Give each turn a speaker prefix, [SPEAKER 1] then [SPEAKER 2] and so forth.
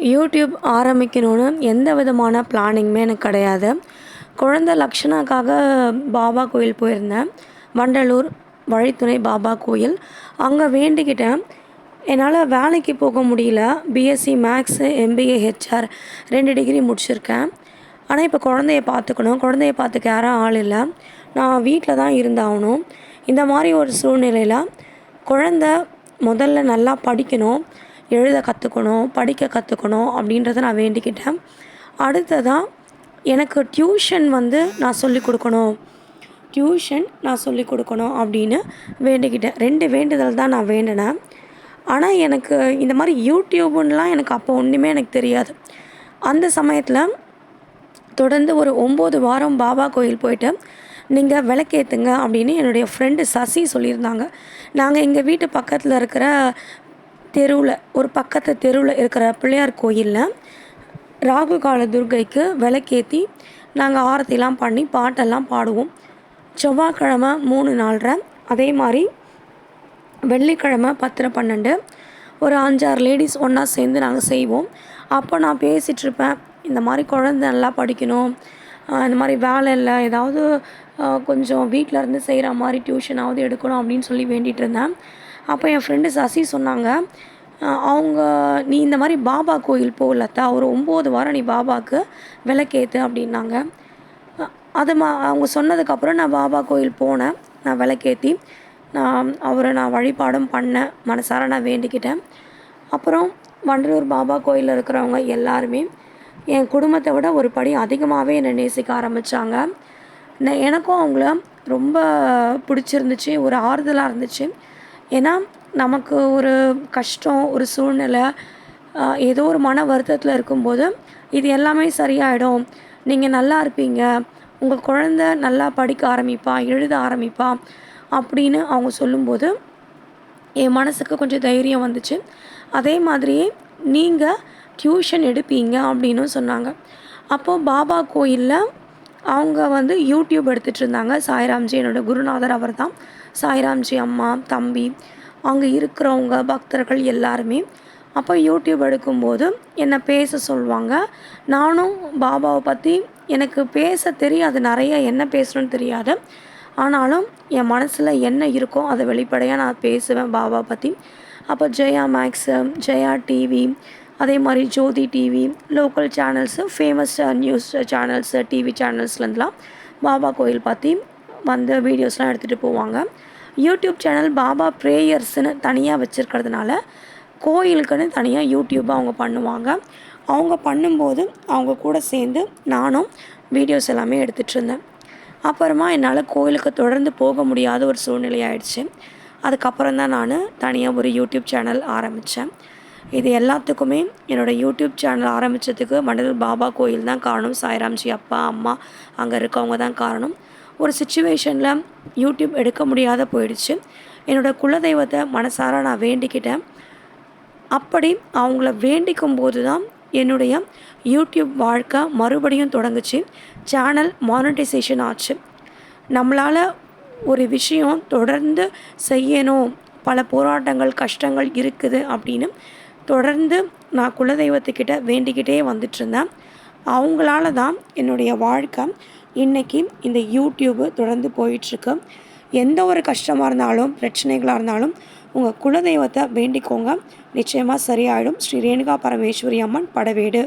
[SPEAKER 1] YouTube ஆரம்பிக்கணும்னு எந்த விதமான பிளானிங்குமே எனக்கு கிடையாது. குழந்த லக்ஷனாக்காக பாபா கோயில் போயிருந்தேன். வண்டலூர் வழித்துணை பாபா கோயில். அங்கே வேண்டிக்கிட்டேன். என்னால் வேலைக்கு போக முடியல. பிஎஸ்சி மேக்ஸு எம்பிஏ ஹெச்ஆர் ரெண்டு டிகிரி முடிச்சிருக்கேன். ஆனால் இப்போ குழந்தைய பார்த்துக்கணும். குழந்தைய பார்த்துக்க யாரும் ஆள் இல்லை. நான் வீட்டில் தான் இருந்தாகணும். இந்த மாதிரி ஒரு சூழ்நிலையில் குழந்த முதல்ல நல்லா படிக்கணும். எழுத கற்றுக்கணும் படிக்க கற்றுக்கணும் அப்படின்றத நான் வேண்டிக்கிட்டேன். அடுத்ததாக எனக்கு டியூஷன் வந்து நான் சொல்லிக் கொடுக்கணும். டியூஷன் நான் சொல்லிக் கொடுக்கணும் அப்படின்னு வேண்டிக்கிட்டேன். ரெண்டு வேண்டுதல் தான் நான் வேண்டினேன். ஆனால் எனக்கு இந்த மாதிரி யூடியூப்புன்னெலாம் எனக்கு அப்போ ஒன்றுமே எனக்கு தெரியாது. அந்த சமயத்தில் தொடர்ந்து ஒரு ஒம்பது வாரம் பாபா கோயில் போயிட்டு நீங்கள் விளக்கேற்றுங்க அப்படின்னு என்னுடைய ஃப்ரெண்டு சசி சொல்லியிருந்தாங்க. நாங்கள் எங்கள் வீட்டு பக்கத்தில் இருக்கிற தெருவில் ஒரு பக்கத்து தெருவில் இருக்கிற பிள்ளையார் கோயிலில் ராகு கால துர்க்கைக்கு விளக்கேற்றி நாங்கள் ஆரத்திலாம் பண்ணி பாட்டெல்லாம் பாடுவோம். செவ்வாய்க்கிழமை மூணு நாலரை அதே மாதிரி வெள்ளிக்கிழமை பத்தரை பன்னெண்டு ஒரு அஞ்சாறு லேடிஸ் ஒன்றா சேர்ந்து நாங்கள் செய்வோம். அப்போ நான் பேசிகிட்ருப்பேன் இந்த மாதிரி குழந்த நல்லா படிக்கணும் இந்த மாதிரி வேலை இல்லை ஏதாவது கொஞ்சம் வீட்டில் இருந்து செய்கிற மாதிரி டியூஷனாவது எடுக்கணும் அப்படின்னு சொல்லி வேண்டிகிட்டு இருந்தேன். அப்போ என் ஃப்ரெண்டு சசி சொன்னாங்க அவங்க நீ இந்த மாதிரி பாபா கோயில் போகலத்தா ஒரு ஒம்பது வாரம் நீ பாபாவுக்கு விளக்கேற்று அப்படின்னாங்க. அது மா அவங்க சொன்னதுக்கப்புறம் நான் பாபா கோயில் போனேன் நான் விளக்கேற்றி நான் அவரை நான் வழிபாடும் பண்ணேன் மனசார நான் வேண்டிக்கிட்டேன். அப்புறம் வண்டலூர் பாபா கோயிலில் இருக்கிறவங்க எல்லாருமே என் குடும்பத்தை விட ஒரு படி அதிகமாகவே என்னை நேசிக்க ஆரம்பித்தாங்க நான் எனக்கும் அவங்கள ரொம்ப பிடிச்சிருந்துச்சு ஒரு ஆறுதலாக இருந்துச்சு. ஏன்னா நமக்கு ஒரு கஷ்டம் ஒரு சூழ்நிலை ஏதோ ஒரு மன வருத்தத்தில் இருக்கும்போது இது எல்லாமே சரியாயிடும். நீங்கள் நல்லா இருப்பீங்க. உங்கள் குழந்த நல்லா படிக்க ஆரம்பிப்பா எழுத ஆரம்பிப்பா அப்படின்னு அவங்க சொல்லும்போது என் மனசுக்கு கொஞ்சம் தைரியம் வந்துச்சு. அதே மாதிரியே நீங்கள் டியூஷன் எடுப்பீங்க அப்படின்னும் சொன்னாங்க. அப்போது பாபா கோயிலில் அவங்க வந்து யூடியூப் எடுத்துகிட்டு இருந்தாங்க. சாய்ராம்ஜி என்னோட குருநாதர் அவர் தான் சாய்ராம்ஜி அம்மா தம்பி அங்கே இருக்கிறவங்க பக்தர்கள் எல்லாருமே. அப்போ யூடியூப் எடுக்கும்போது என்னை பேச சொல்லுவாங்க. நானும் பாபாவை பற்றி எனக்கு பேச தெரியாது. நிறைய என்ன பேசணும்னு தெரியாது. ஆனாலும் என் மனசில் என்ன இருக்கோ அதை வெளிப்படையாக நான் பேசுவேன் பாபா பற்றி அப்போ ஜெயா மேக்ஸு ஜெயா டிவி அதே மாதிரி Jothi TV local channels famous news channels TV சேனல்ஸ்லேருந்துலாம் Baba கோயில் பற்றி வந்து வீடியோஸ்லாம் எடுத்துகிட்டு போவாங்க. யூடியூப் சேனல் பாபா ப்ரேயர்ஸ்னு தனியாக வச்சுருக்கிறதுனால கோயிலுக்குன்னு தனியாக யூடியூப்பாக அவங்க பண்ணுவாங்க. அவங்க பண்ணும்போது அவங்க கூட சேர்ந்து நானும் வீடியோஸ் எல்லாமே எடுத்துகிட்டு இருந்தேன். அப்புறமா என்னால் கோயிலுக்கு தொடர்ந்து போக முடியாத ஒரு சூழ்நிலை ஆயிடுச்சு. அதுக்கப்புறம் தான் நான் தனியாக ஒரு யூடியூப் சேனல் ஆரம்பித்தேன் இது எல்லாத்துக்குமே என்னோடய யூடியூப் சேனல் ஆரம்பித்ததுக்கு மண்டல் பாபா கோயில் தான் காரணம். சாய்ராம்ஜி அப்பா அம்மா அங்கே இருக்கவங்க தான் காரணம். ஒரு சுச்சுவேஷனில் யூடியூப் எடுக்க முடியாத போயிடுச்சு. என்னோடய குலதெய்வத்தை மனசார நான் வேண்டிக்கிட்டேன். அப்படி அவங்கள வேண்டிக்கும் போது தான் என்னுடைய யூடியூப் வாழ்க்கை மறுபடியும் தொடங்குச்சு. சேனல் மானிட்டைசேஷன் ஆச்சு. நம்மளால் ஒரு விஷயம் தொடர்ந்து செய்யணும். பல போராட்டங்கள் கஷ்டங்கள் இருக்குது அப்படின்னு தொடர்ந்து நான் குலதெய்வத்துக்கிட்ட வேண்டிக்கிட்டே வந்துட்டு இருந்தேன் அவங்களால தான் என்னுடைய வாழ்க்கை இன்றைக்கி இந்த யூடியூப்பு தொடர்ந்து போயிட்டுருக்கு எந்த ஒரு கஷ்டமாக இருந்தாலும் பிரச்சனைகளாக இருந்தாலும் உங்கள் குலதெய்வத்தை வேண்டிக்கோங்க. நிச்சயமாக சரியாயிடும். ஸ்ரீ ரேணுகா பரமேஸ்வரி அம்மன் படவேடு.